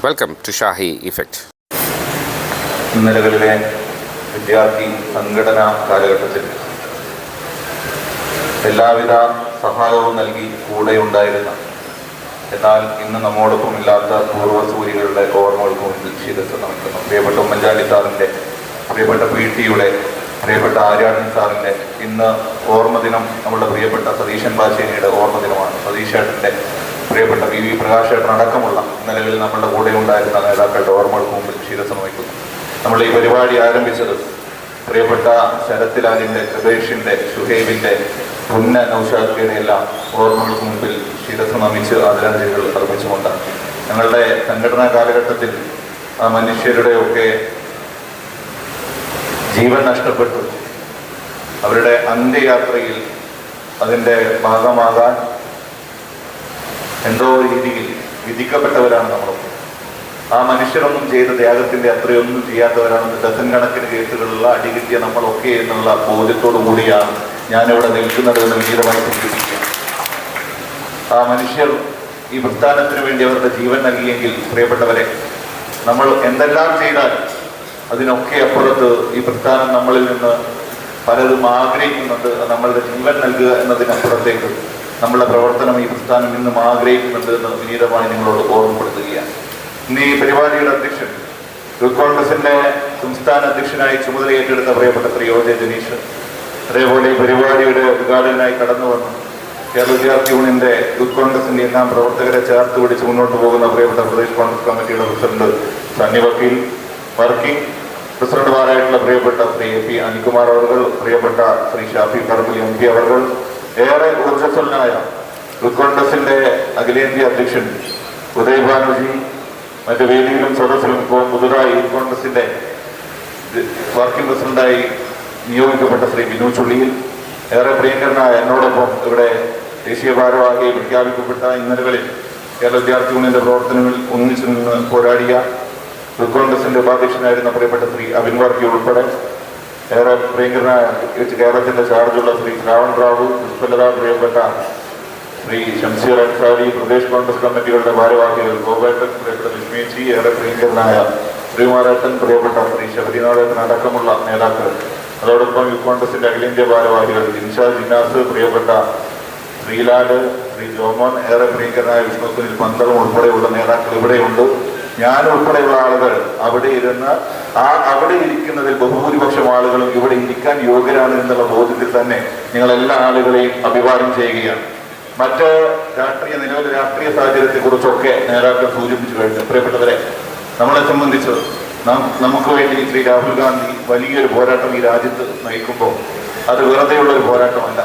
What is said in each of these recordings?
Welcome to Shahi effect ഇന്നലകളിലെ വിദ്യാർത്ഥി സംഘടനാ കാലഘട്ടത്തിൽ എല്ലാവിധ സഹായവും നൽകി കൂടെയുണ്ടായിരുന്ന എന്നാൽ ഇന്ന് നമ്മോടൊപ്പം ഇല്ലാത്ത പൂർവസൂരികളുടെ ഓർമ്മകൾക്ക് മുമ്പിൽ ചെയ്തിട്ട് നടക്കുന്നു പ്രിയപ്പെട്ട ഉമ്മൻചാണ്ടി സാറിന്റെ പ്രിയപ്പെട്ട പി ടിയുടെ പ്രിയപ്പെട്ട ആര്യാടൻ സാറിന്റെ ഇന്ന് ഓർമ്മദിനം നമ്മുടെ പ്രിയപ്പെട്ട സതീശൻ ബാശേനിയുടെ ഓർമ്മ ദിനമാണ് സതീശേട്ടന്റെ പ്രിയപ്പെട്ട വി വി പ്രകാശേട്ടൻ അടക്കമുള്ള നിലവിൽ നമ്മുടെ കൂടെ ഉണ്ടായിരുന്ന നേതാക്കളുടെ ഓർമ്മകൾക്ക് മുമ്പിൽ ശിരസ് നമിക്കുന്നു നമ്മൾ ഈ പരിപാടി ആരംഭിച്ചത് പ്രിയപ്പെട്ട ശരത്തിലാലിന്റെ കൃപേഷിന്റെ ഷുഹൈബിന്റെ പുന്ന നൌഷാദിയുടെ എല്ലാം ഓർമ്മകൾക്ക് മുമ്പിൽ ശിരസ് നമിച്ച് ആദരാഞ്ജലികൾ അർപ്പിച്ചുകൊണ്ട് ഞങ്ങളുടെ സംഘടനാ കാലഘട്ടത്തിൽ ആ മനുഷ്യരുടെയൊക്കെ ജീവൻ നഷ്ടപ്പെട്ടു. അവരുടെ അന്ത്യയാത്രയിൽ അതിന്റെ ഭാഗമാകാൻ എന്തോ രീതിയിൽ വിധിക്കപ്പെട്ടവരാണ് നമ്മളൊക്കെ ആ മനുഷ്യരൊന്നും ചെയ്ത ത്യാഗത്തിന്റെ അത്രയൊന്നും ചെയ്യാത്തവരാണെന്ന് ഡസൻ കണക്കിന് കേസുകളുള്ള അടികിട്ടിയ നമ്മളൊക്കെ എന്നുള്ള ബോധ്യത്തോടു കൂടിയാണ് ഞാനിവിടെ നിൽക്കുന്നത് എന്ന് വിനീതമായി സൂചിപ്പിക്കുക ആ മനുഷ്യർ ഈ പ്രസ്ഥാനത്തിന് വേണ്ടി അവരുടെ ജീവൻ നൽകിയെങ്കിൽ പ്രിയപ്പെട്ടവരെ നമ്മൾ എന്തെല്ലാം ചെയ്താൽ അതിനൊക്കെ അപ്പുറത്ത് ഈ പ്രസ്ഥാനം നമ്മളിൽ നിന്ന് പലതും ആഗ്രഹിക്കുന്നുണ്ട് നമ്മളുടെ ജീവൻ നൽകുക എന്നതിനപ്പുറത്തേക്ക് നമ്മളുടെ പ്രവർത്തനം ഈ പ്രസ്ഥാനം ഇന്നും ആഗ്രഹിക്കുന്നുണ്ട് എന്ന് വിനീതമായി നിങ്ങളോട് ഓർമ്മപ്പെടുത്തുകയാണ്. ഇന്ന് ഈ പരിപാടിയുടെ അധ്യക്ഷൻ യൂത്ത് കോൺഗ്രസിന്റെ സംസ്ഥാന അധ്യക്ഷനായി ചുമതല ഏറ്റെടുത്ത പ്രിയപ്പെട്ട ശ്രീ ഒ ജനീഷ് അതേപോലെ ഈ പരിപാടിയുടെ ഉദ്ഘാടകനായി കടന്നു വന്നു കേരള വിദ്യാർത്ഥി യൂണിയന്റെ യൂത്ത് കോൺഗ്രസിന്റെ എല്ലാം പ്രവർത്തകരെ ചേർത്ത് പിടിച്ച് മുന്നോട്ട് പോകുന്ന പ്രിയപ്പെട്ട പ്രദേശ് കോൺഗ്രസ് കമ്മിറ്റിയുടെ പ്രസിഡന്റ് സണ്ണി വക്കീൽ വർക്കിംഗ് പ്രസിഡന്റുമാരായിട്ടുള്ള പ്രിയപ്പെട്ട ശ്രീ എ പി അനിൽകുമാർ അവർ പ്രിയപ്പെട്ട ശ്രീ ഷാഫി പറമ്പിൽ എം പി അവർ ഏറെ ഊർജസ്വലനായ കോൺഗ്രസിന്റെ അഖിലേന്ത്യാ അധ്യക്ഷൻ ഉദയ് ബാനർജി മറ്റു വേദിയിലും സദസ്സിലും ഇപ്പോൾ പുതുതായി കോൺഗ്രസിന്റെ വർക്കിംഗ് പ്രസിഡന്റായി നിയോഗിക്കപ്പെട്ട ശ്രീ ബിനു ചുള്ളിയിൽ ഏറെ പ്രിയങ്കരനായ എന്നോടൊപ്പം ഇവിടെ ദേശീയ ഭാരവാഹി പ്രഖ്യാപിക്കപ്പെട്ട ഇന്നലകളിൽ കേരള വിദ്യാർത്ഥി യൂണിയന്റെ പ്രവർത്തനങ്ങളിൽ ഒന്നിച്ചു നിന്ന് പോരാടിയ കോൺഗ്രസിന്റെ ഉപാധ്യക്ഷനായിരുന്ന പ്രിയപ്പെട്ട ശ്രീ അബിൻ വർക്കി ഉൾപ്പെടെ ഏറെ പ്രിയങ്കരനായ കേരളത്തിന്റെ ചാർജുള്ള ശ്രീ ശ്രാവൺ റാവു പുഷ്പലത പ്രിയപ്പെട്ട ശ്രീ ഷംസീർ അൻസാരി പ്രദേശ് കോൺഗ്രസ് കമ്മിറ്റികളുടെ ഭാരവാഹികൾ ഗോപേട്ടൻ പ്രിയപ്പെട്ട ലക്ഷ്മിച്ചി ഏറെ പ്രിയങ്കരനായ ശ്രീകുമാരേട്ടൻ പ്രിയപ്പെട്ട ശ്രീ ശബരിനാഥൻ അടക്കമുള്ള നേതാക്കൾ. അതോടൊപ്പം യൂത്ത് കോൺഗ്രസിന്റെ അഖിലേന്ത്യാ ഭാരവാഹികൾ ജിൻഷാ ജിന്നാസ് പ്രിയപ്പെട്ട ശ്രീലാൽ ശ്രീ ജോമോൻ ഏറെ പ്രിയങ്കരനായ വിഷ്ണു സുനിൽ പന്തളം ഉൾപ്പെടെയുള്ള നേതാക്കൾ ഇവിടെയുണ്ട്. ഞാൻ ഉൾപ്പെടെയുള്ള ആളുകൾ അവിടെ ഇരുന്ന് ആ അവിടെ ഇരിക്കുന്നതിൽ ബഹുഭൂരിപക്ഷം ആളുകളും ഇവിടെ ഇരിക്കാൻ യോഗ്യരാണ് എന്നുള്ള ബോധ്യത്തിൽ തന്നെ നിങ്ങൾ എല്ലാ ആളുകളെയും അഭിവാദ്യം ചെയ്യുകയാണ്. മറ്റ് രാഷ്ട്രീയ നിലവിലെ രാഷ്ട്രീയ സാഹചര്യത്തെ കുറിച്ചൊക്കെ നേതാക്കൾ സൂചിപ്പിച്ചു കഴിഞ്ഞു. പ്രിയപ്പെട്ടവരെ നമ്മളെ സംബന്ധിച്ച് നമുക്ക് വേണ്ടി ശ്രീ രാഹുൽ ഗാന്ധി വലിയൊരു പോരാട്ടം ഈ രാജ്യത്ത് നയിക്കുമ്പോൾ അത് വെറുതെയുള്ള ഒരു പോരാട്ടമല്ല.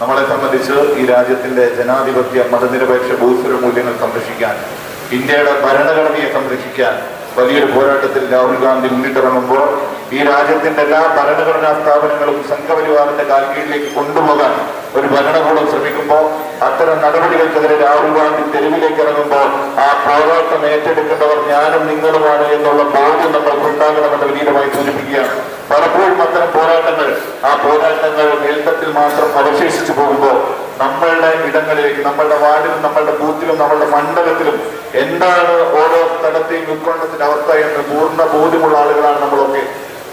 നമ്മളെ സംബന്ധിച്ച് ഈ രാജ്യത്തിന്റെ ജനാധിപത്യ മതനിരപേക്ഷ ഭൂസ്വര മൂല്യങ്ങൾ സംരക്ഷിക്കാൻ ഇന്ത്യയുടെ ഭരണഘടനയെ സംരക്ഷിക്കാൻ വലിയൊരു പോരാട്ടത്തിൽ രാഹുൽ ഗാന്ധി മുന്നിട്ടിറങ്ങുമ്പോൾ ഈ രാജ്യത്തിന്റെ എല്ലാ ഭരണഘടനാ സ്ഥാപനങ്ങളും സംഘപരിവാറിന്റെ കാൽക്കീഴിലേക്ക് കൊണ്ടുപോകാൻ ഒരു ഭരണകൂടം ശ്രമിക്കുമ്പോൾ അത്തരം നടപടികൾക്കെതിരെ രാഹുൽ ഗാന്ധി തെരുവിലേക്ക് ഇറങ്ങുമ്പോൾ ആ പോരാട്ടം ഏറ്റെടുക്കേണ്ടവർ ഞാനും നിങ്ങളുമാണ് എന്നുള്ള ബോധ്യം നമ്മൾക്കുണ്ടാകണമെന്ന് വിനീതമായി സൂചിപ്പിക്കുകയാണ്. പലപ്പോഴും അത്തരം പോരാട്ടങ്ങൾ ആ പോരാട്ടങ്ങൾ നേട്ടത്തിൽ മാത്രം അവശേഷിച്ചു പോകുമ്പോൾ നമ്മളുടെ ഇടങ്ങളിലേക്ക് നമ്മളുടെ വാർഡിലും നമ്മളുടെ ബൂത്തിലും നമ്മളുടെ മണ്ഡലത്തിലും എന്താണ് ഓരോ സ്ഥലത്തെയും ഉത്കണ്ഠത്തിന്റെ അവസ്ഥ എന്ന് പൂർണ ബോധ്യമുള്ള ആളുകളാണ് നമ്മളൊക്കെ.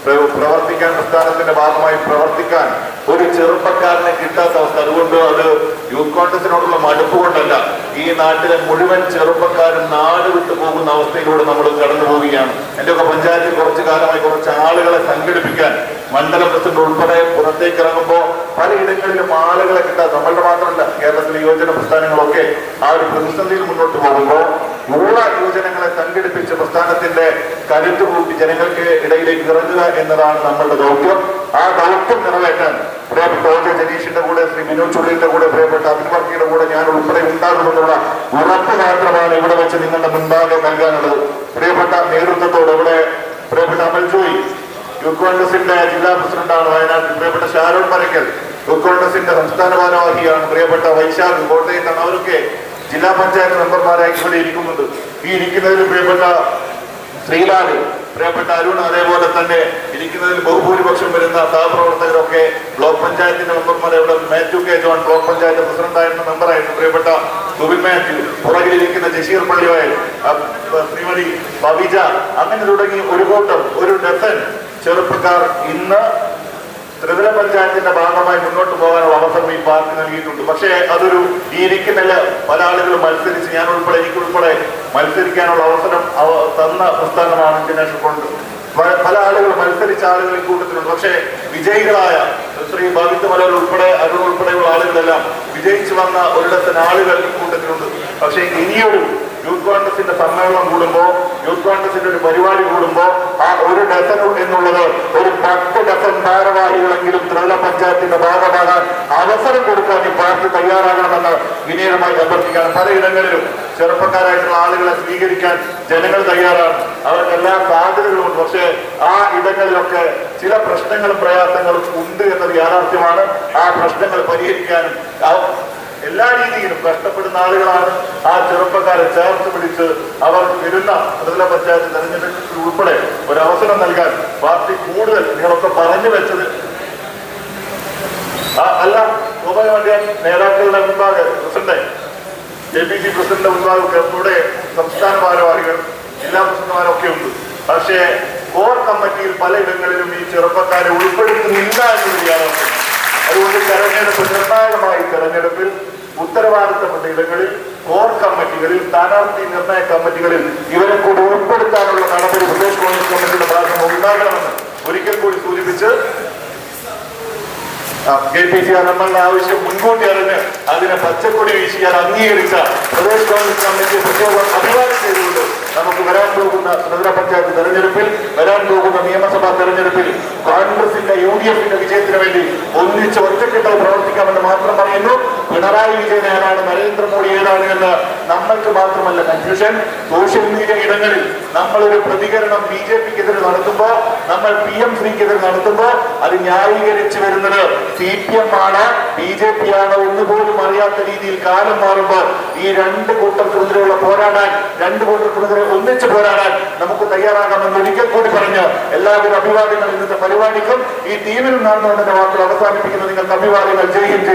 പ്രവർത്തിക്കാൻ പ്രസ്ഥാനത്തിന്റെ ഭാഗമായി പ്രവർത്തിക്കാൻ ഒരു ചെറുപ്പക്കാരനെ കിട്ടാത്ത അവസ്ഥ. അതുകൊണ്ട് അത് യൂത്ത് കോൺഗ്രസിനോടുള്ള മടുപ്പ് കൊണ്ടല്ല. ഈ നാട്ടിലെ മുഴുവൻ ചെറുപ്പക്കാരും നാട് വിട്ടു പോകുന്ന അവസ്ഥയിലൂടെ നമ്മൾ കടന്നു പോവുകയാണ്. എന്റെ ഒക്കെ പഞ്ചായത്തിൽ കുറച്ചു കാലമായി കുറച്ച് ആളുകളെ സംഘടിപ്പിക്കാൻ മണ്ഡല പ്രസിഡന്റ് ഉൾപ്പെടെ പുറത്തേക്ക് ഇറങ്ങുമ്പോൾ പലയിടങ്ങളിലും ആളുകളെ കിട്ടാത്ത നമ്മളുടെ മാത്രമല്ല കേരളത്തിലെ യുവജന പ്രസ്ഥാനങ്ങളൊക്കെ ആ ഒരു പ്രതിസന്ധിയിൽ മുന്നോട്ട് പോകുമ്പോൾ ഉള്ള യുവജനങ്ങളെ സംഘടിപ്പിച്ച് പ്രസ്ഥാനത്തിന്റെ കരുത്ത് കൂട്ടി ജനങ്ങൾക്ക് ഇടയിലേക്ക് ഇറങ്ങുക എന്നതാണ് നമ്മളുടെ ദൗത്യം. ആ ദൗത്യം നിറവേറ്റാൻ പ്രിയപ്പെട്ട ഒ ജെ ജനീഷിന്റെ കൂടെ ശ്രീ മിനു ചുള്ളിന്റെ കൂടെ പ്രിയപ്പെട്ട അഭിവർക്കിയുടെ കൂടെ ഞാൻ ഉൾപ്പെടെ ഉണ്ടാകുമെന്നുള്ള ഉറപ്പ് മാത്രമാണ് ഇവിടെ വെച്ച് നിങ്ങളുടെ മുൻപാകെ നൽകാനുള്ളത്. പ്രിയപ്പെട്ട നേതൃത്വത്തോട് ഇവിടെ പ്രിയപ്പെട്ട അമൽ ജോയി യൂത്ത് കോൺഗ്രസിന്റെ ജില്ലാ പ്രസിഡന്റാണ് വയനാട്ടിൽ. പ്രിയപ്പെട്ട ഷാരോൺ മരക്കൽ യൂത്ത് കോൺഗ്രസിന്റെ സംസ്ഥാന ഭാരവാഹിയാണ്. പ്രിയപ്പെട്ട വൈശാഖ് കോട്ടയത്താണ്. അവരൊക്കെ ജില്ലാ പഞ്ചായത്ത് മെമ്പർമാരായി ഇവിടെ ഇരിക്കുന്നുണ്ട്. ഈ ഇരിക്കുന്നതിൽ പ്രിയപ്പെട്ട ശ്രീലാൽ പ്രിയപ്പെട്ട അരുൺ അതേപോലെ തന്നെ ഇരിക്കുന്നതിൽ ബഹുഭൂരിപക്ഷം വരുന്ന സഹപ്രവർത്തകരൊക്കെ ബ്ലോക്ക് പഞ്ചായത്തിന്റെ മെമ്പർമാരെ ഇവിടെ Mathew K John block panchayat പ്രസിഡന്റായിരുന്ന മെമ്പറായിരുന്നു. പ്രിയപ്പെട്ട സുബിൻ മാത്യു പുറകിലിരിക്കുന്ന ജഷീർ പള്ളിവായൽ ശ്രീമതി ബവിജ അങ്ങനെ തുടങ്ങി ഒരു കൂട്ടം ഒരു ഡസൻ ചെറുപ്പക്കാർ ഇന്ന് ത്രിതല പഞ്ചായത്തിന്റെ ഭാഗമായി മുന്നോട്ട് പോകാനുള്ള അവസരം ഈ പാർക്ക് നൽകിയിട്ടുണ്ട്. പക്ഷേ അതൊരു ഈ ഇരിക്കുന്നില്ല പല ആളുകളും മത്സരിച്ച് ഞാൻ ഉൾപ്പെടെ എനിക്ക് ഉൾപ്പെടെ മത്സരിക്കാനുള്ള അവസരം അവ- തന്ന പ്രസ്ഥാനമാണ് ഇന്ത്യൻ നാഷണൽ കോൺഗ്രസ്. പല- ആളുകൾ മത്സരിച്ച ആളുകൾ കൂട്ടത്തിലുണ്ട്. പക്ഷേ വിജയികളായ ശ്രീ ഭവിത് മലർ ഉൾപ്പെടെ അരുൺ ഉൾപ്പെടെയുള്ള ആളുകളെല്ലാം വിജയിച്ചു വന്ന ഒരിടത്തിന് ആളുകൾ കൂട്ടത്തിലുണ്ട്. പക്ഷേ ഇനിയൊരു യൂത്ത് കോൺഗ്രസിന്റെ സമ്മേളനം കൂടുമ്പോ യൂത്ത് കോൺഗ്രസിന്റെ ഒരു പരിപാടി കൂടുമ്പോ ആ ഒരു ഡസൻ എന്നുള്ളത് ഒരു പത്ത് ഡസൻ ഭാരവാഹികളെങ്കിലും ത്രിതല പഞ്ചായത്തിന്റെ ഭാഗമാകാൻ അവസരം കൊടുക്കാൻ ഈ പാർട്ടി തയ്യാറാകണമെന്ന് വിനീതമായി അഭ്യർത്ഥിക്കാൻ പലയിടങ്ങളിലും ചെറുപ്പക്കാരായിട്ടുള്ള ആളുകളെ സ്വീകരിക്കാൻ ജനങ്ങൾ തയ്യാറാണ്. അവർക്ക് എല്ലാ സാധ്യതകളുമുണ്ട് പക്ഷേ ആ ഇടങ്ങളിലൊക്കെ ചില പ്രശ്നങ്ങളും പ്രയാസങ്ങളും ഉണ്ട് എന്നത് യാഥാർത്ഥ്യമാണ്. ആ പ്രശ്നങ്ങൾ പരിഹരിക്കാനും എല്ലാ രീതിയിലും കഷ്ടപ്പെടുന്ന ആളുകളാണ് ആ ചെറുപ്പക്കാരെ ചേർത്ത് പിടിച്ച് അവർ വരുന്ന ത്രിതല പഞ്ചായത്ത് തെരഞ്ഞെടുപ്പിൽ ഉൾപ്പെടെ ഒരു അവസരം നൽകാൻ പാർട്ടി കൂടുതൽ നിങ്ങളൊക്കെ പറഞ്ഞു വെച്ചത് അല്ല സ്വാഭാവികമായിട്ട് നേതാക്കളുടെ മുമ്പാകെ president K P C president മുമ്പാകെ ഇവിടെ സംസ്ഥാന ഭാരവാഹികൾ ജില്ലാ പ്രസിഡന്റുമാരൊക്കെ ഉണ്ട്. പക്ഷേ കോർ കമ്മിറ്റിയിൽ പലയിടങ്ങളിലും ഈ ചെറുപ്പക്കാരെ ഉൾപ്പെടുത്തുന്നില്ല എന്നൊരു യാഥാർത്ഥ്യം. അതുകൊണ്ട് തെരഞ്ഞെടുപ്പ് നിർണായകമായി തെരഞ്ഞെടുപ്പിൽ ഉത്തരവാദിത്തപ്പെട്ട ഇടങ്ങളിൽ കോർ കമ്മിറ്റികളിൽ സ്ഥാനാർത്ഥി നിർണയ കമ്മിറ്റികളിൽ ഇവരെ കൂടി ഉൾപ്പെടുത്താനുള്ള നടപടി പ്രദേശ് കോൺഗ്രസ് കമ്മിറ്റിയുടെ ഭാഗം ഉണ്ടാകണമെന്ന് ഒരിക്കൽ കൂടി സൂചിപ്പിച്ച് കെ പി സി നമ്മളുടെ ആവശ്യം മുൻകൂട്ടി അറിഞ്ഞ് അതിനെ പച്ചക്കൊടി വീശിയാൽ അംഗീകരിച്ച പ്രദേശ് കോൺഗ്രസ് കമ്മിറ്റി പ്രത്യേകം അഭിവാദ്യം ചെയ്തുകൊണ്ട് നമുക്ക് വരാൻ പോകുന്ന ത്രിതല പഞ്ചായത്ത് തെരഞ്ഞെടുപ്പിൽ വരാൻ പോകുന്ന നിയമസഭാ തെരഞ്ഞെടുപ്പിൽ കോൺഗ്രസിന്റെ യു ഡി എഫിന്റെ വിജയത്തിന് വേണ്ടി ഒന്നിച്ച് ഒറ്റക്കെട്ടായി പ്രവർത്തിക്കാമെന്ന് മാത്രം പറയുന്നു. പിണറായി വിജയൻ ഏതാണ് നരേന്ദ്രമോദി ഏതാണ് എന്ന് നമ്മൾക്ക് മാത്രമല്ല കൺഫ്യൂഷൻ സോഷ്യൽ മീഡിയ ഇടങ്ങളിൽ നമ്മളൊരു പ്രതികരണം ബി ജെ പിക്കെതിരെ നടത്തുമ്പോൾ നമ്മൾ പി എം ശ്രീക്കെതിരെ നടത്തുമ്പോൾ അത് ന്യായീകരിച്ചു വരുന്നത് സി പി എം ആണ് ബി ജെ പി ആണ്. ഒന്നുപോലും അറിയാത്ത രീതിയിൽ കാലം മാറുമ്പോൾ ഈ രണ്ട് കൂട്ടർക്കെതിരെയുള്ള പോരാടാൻ രണ്ട് കൂട്ടർക്കെതിരെ ഒന്നിച്ച് പോരാടാൻ നമുക്ക് തയ്യാറാകാമെന്ന് ഒരിക്കൽ കൂടി പറഞ്ഞ് എല്ലാവരും അഭിവാദ്യങ്ങൾ ഇന്നത്തെ പരിപാടിക്കും ഈ ടീമിനും നടന്നുകൊണ്ടിന്റെ വാക്കുകൾ അവസാനിപ്പിക്കുന്ന. നിങ്ങൾക്ക് അഭിവാദ്യങ്ങൾ. ജയ് ഹിന്ദ്